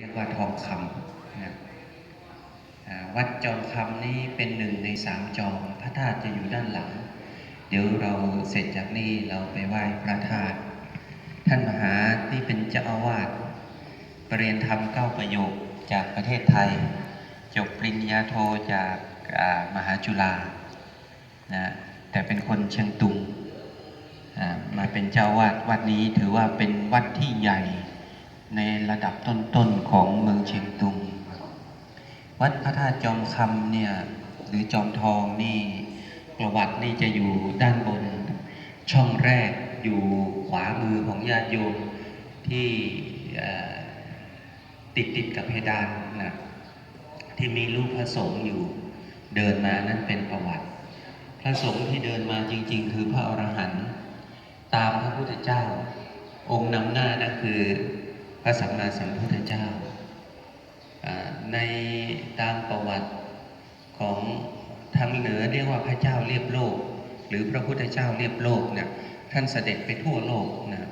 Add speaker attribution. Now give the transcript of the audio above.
Speaker 1: เรียกว่าทองคำนะวัดจอมคำนี่เป็นหนึ่งในสามจอมพระธาตุจะอยู่ด้านหลัง เดี๋ยวเราเสร็จจากนี้เราไปไหว้พระธาตุท่านมหาที่เป็นเจ้าอาวาสปรริยนธรรมเก้าประโยคจากประเทศไทย จบปริญญาโทจากมหาจุฬานะแต่เป็นคนเชียงตุงมาเป็นเจ้าอาวาดวัดนี้ถือว่าเป็นวัดที่ใหญ่ ในระดับต้นๆของเมืองเชียงตุง วัดพระธาตุจอมคำเนี่ยหรือจอมทองนี่ประวัตินี่จะอยู่ด้านบน ช่องแรกอยู่ขวามือของญาติโยมที่ติดติดกับเพดานนะที่มีรูปพระสงฆ์อยู่เดินมานั่นเป็นประวัติ พระสงฆ์ที่เดินมาจริง ๆ คือพระอรหันต์ตามพระพุทธเจ้า องค์นำหน้านั่นคือ ระสัมมาสัมพุทธเจ้า ในตามประวัติของทางเหนือเรียกว่าพระเจ้าเรียบโลก หรือพระพุทธเจ้าเรียบโลกเนี่ยท่านเสด็จไปทั่วโลกนะ